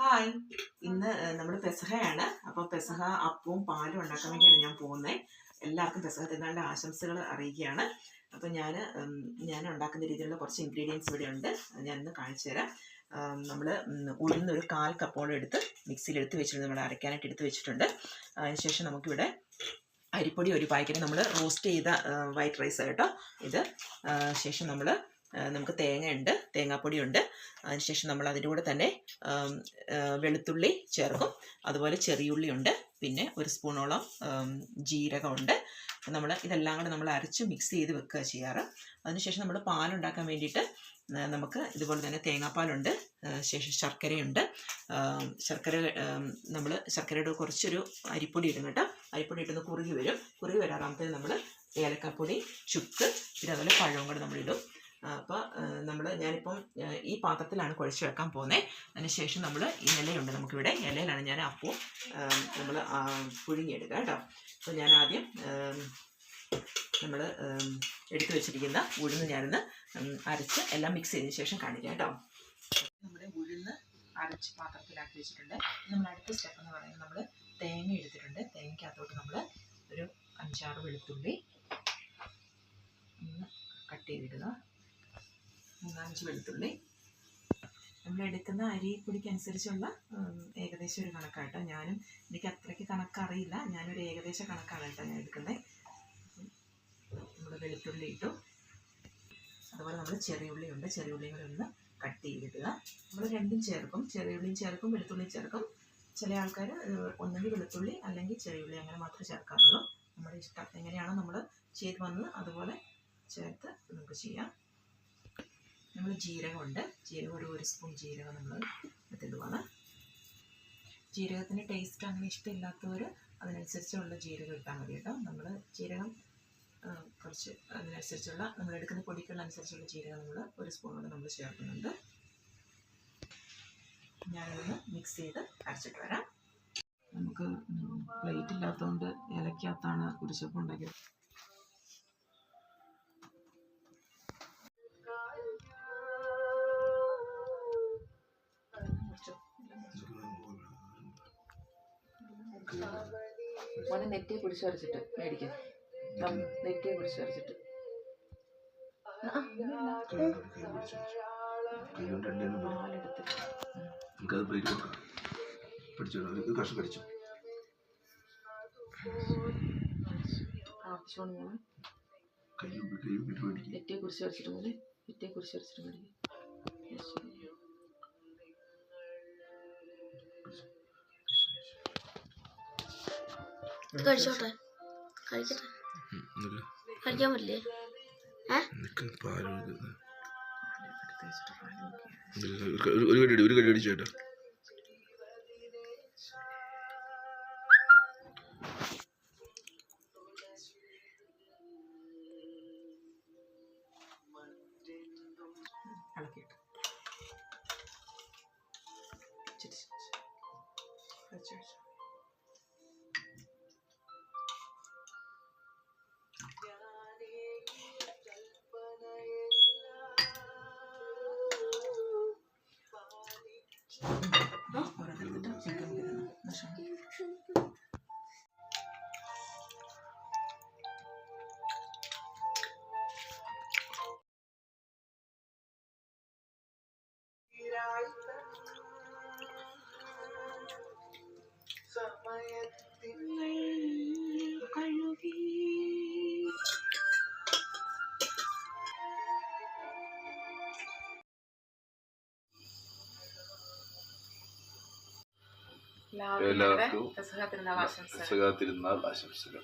Hi. ഇന്ന് നമ്മുടെ പെസഹയാണ്. അപ്പോൾ പെസഹ അപ്പവും പാലും ഉണ്ടാക്കാൻ വേണ്ടിയാണ് ഞാൻ പോകുന്നത് എല്ലാവർക്കും പെസഹ തിന്നാളുടെ ആശംസകൾ അറിയിക്കുകയാണ്. അപ്പോൾ ഞാൻ ഞാൻ ഉണ്ടാക്കുന്ന രീതിയിലുള്ള കുറച്ച് ഇൻഗ്രീഡിയൻസ് ഇവിടെ ഉണ്ട്. ഞാൻ ഇന്ന് കാണിച്ചു തരാം. നമ്മൾ ഉഴുന്ന് ഒരു കാൽ കപ്പോളം എടുത്ത് മിക്സിയിൽ എടുത്ത് വെച്ചിട്ടുണ്ട്. നമ്മൾ അരയ്ക്കാനായിട്ട് എടുത്ത് വെച്ചിട്ടുണ്ട്. അതിനുശേഷം നമുക്കിവിടെ അരിപ്പൊടി ഒരു പാക്കറ്റ് നമ്മൾ റോസ്റ്റ് ചെയ്ത വൈറ്റ് റൈസ് കേട്ടോ. ഇത് ശേഷം നമ്മൾ നമുക്ക് തേങ്ങയുണ്ട് തേങ്ങാപ്പൊടിയുണ്ട്. അതിനുശേഷം നമ്മൾ അതിന്റെ കൂടെ തന്നെ വെളുത്തുള്ളി ചേർക്കും. അതുപോലെ ചെറിയുള്ളി ഉണ്ട് പിന്നെ ഒരു സ്പൂണോളം ജീരകമുണ്ട്. നമ്മൾ ഇതെല്ലാം കൂടെ നമ്മൾ അരച്ച് മിക്സ് ചെയ്ത് വെക്കുക ചെയ്യാറ്. അതിനുശേഷം നമ്മൾ പാലുണ്ടാക്കാൻ വേണ്ടിയിട്ട് നമുക്ക് ഇതുപോലെ തന്നെ തേങ്ങാപ്പാലുണ്ട്. ശേഷം ശർക്കരയുണ്ട്. ശർക്കര നമ്മൾ ശർക്കരയുടെ കുറച്ചൊരു അരിപ്പൊടി ഇടും കേട്ടോ. അരിപ്പൊടി ഇട്ടൊന്ന് കുറുകി വരും. കുറുകി വരാറാകുമ്പോഴത്തേന് നമ്മൾ ഏലക്കാപ്പൊടി ചുക്ക് പിന്നെ അതുപോലെ പഴവും കൂടെ നമ്മളിടും അപ്പോൾ നമ്മൾ ഞാനിപ്പം ഈ പാത്രത്തിലാണ് കുഴച്ച് വെക്കാൻ പോകുന്നത് അതിനുശേഷം നമ്മൾ ഈ ഇലയുണ്ട് നമുക്കിവിടെ ഇലയിലാണ് ഞാൻ അപ്പോൾ നമ്മൾ പുഴുങ്ങിയെടുക്കുക കേട്ടോ. അപ്പോൾ ഞാൻ ആദ്യം നമ്മൾ എടുത്തു വെച്ചിരിക്കുന്ന ഉഴുന്ന് ഞാനൊന്ന് അരച്ച് എല്ലാം മിക്സ് ചെയ്തതിന് ശേഷം കാണിക്കാം കേട്ടോ. നമ്മുടെ ഉഴുന്ന് അരച്ച് പാത്രത്തിലാക്കി വെച്ചിട്ടുണ്ട്. നമ്മൾ അടുത്ത സ്റ്റെപ്പ് എന്ന് പറയുന്നത് നമ്മൾ തേങ്ങ എടുത്തിട്ടുണ്ട്. തേങ്ങയ്ക്കകത്തോട്ട് നമ്മൾ ഒരു അഞ്ചാറ് വെളുത്തുള്ളി ഒന്ന് കട്ട് ചെയ്തിടുക. മൂന്നാഞ്ച് വെളുത്തുള്ളി. നമ്മൾ എടുക്കുന്ന അരിപ്പൊടിക്ക് അനുസരിച്ചുള്ള ഏകദേശം ഒരു കണക്കാട്ടോ. ഞാനും എനിക്ക് അത്രയ്ക്ക് കണക്കറിയില്ല. ഞാനൊരു ഏകദേശ കണക്കാണ് കേട്ടോ ഞാൻ എടുക്കുന്നത് നമ്മൾ വെളുത്തുള്ളി ഇട്ടു. അതുപോലെ നമ്മൾ ചെറിയുള്ളി ഉണ്ട് ചെറിയുള്ളിയും കൂടെ ഒന്ന് കട്ട് ചെയ്തിടുക. നമ്മൾ രണ്ടും ചേർക്കും. ചെറിയുള്ളിയും ചേർക്കും വെളുത്തുള്ളിയും ചേർക്കും. ചില ആൾക്കാർ ഒന്നെങ്കിൽ വെളുത്തുള്ളി അല്ലെങ്കിൽ ചെറിയുള്ളി അങ്ങനെ മാത്രമേ ചേർക്കാറുള്ളൂ. നമ്മുടെ ഇഷ്ടം എങ്ങനെയാണോ നമ്മൾ ചെയ്ത് വന്നത്. അതുപോലെ ചേർത്ത് നമുക്ക് ചെയ്യാം. നമ്മൾ ജീരകമുണ്ട്. ജീരകം ഒരു ഒരു സ്പൂൺ ജീരകം നമ്മൾ എടുത്തിടുവാണ് ജീരകത്തിന്റെ ടേസ്റ്റ് അങ്ങനെ ഇഷ്ടമില്ലാത്തവർ അതിനനുസരിച്ചുള്ള ജീരകം ഇട്ടാൽ മതി കേട്ടോ. നമ്മൾ ജീരകം കുറച്ച് അതിനനുസരിച്ചുള്ള നമ്മൾ എടുക്കുന്ന പൊടിക്കനുസരിച്ചുള്ള ജീരകം നമ്മൾ ഒരു സ്പൂൺ കൂടെ നമ്മൾ ചേർക്കുന്നുണ്ട്. ഞാനതൊന്ന് മിക്സ് ചെയ്ത് അരച്ചിട്ട് വരാം. നമുക്ക് പ്ലേറ്റ് ഇല്ലാത്തതുകൊണ്ട് ഇലക്കകത്താണ് കുരിശപ്പം ഉണ്ടാക്കിയത്. മോനെ നെറ്റിയെ പിടിച്ച് വരച്ചിട്ട് മേടിക്കും. നെറ്റിയെ പിടിച്ച് വരച്ചിട്ട്. നെറ്റിയെ കുറിച്ച് വരച്ചിട്ട് നെറ്റിയെ കുറിച്ച് വരച്ചിട്ട് മേടിക്കും. കഴിച്ചോട്ടെ. കഴിക്കട്ടെ. കഴിക്കാൻ പറ്റില്ലേ? ഒരു കടി ഒരു കടി ഇച്ചിരി എല്ലാവർക്കും സുഖാതിരുന്നാൾ ആശംസകൾ.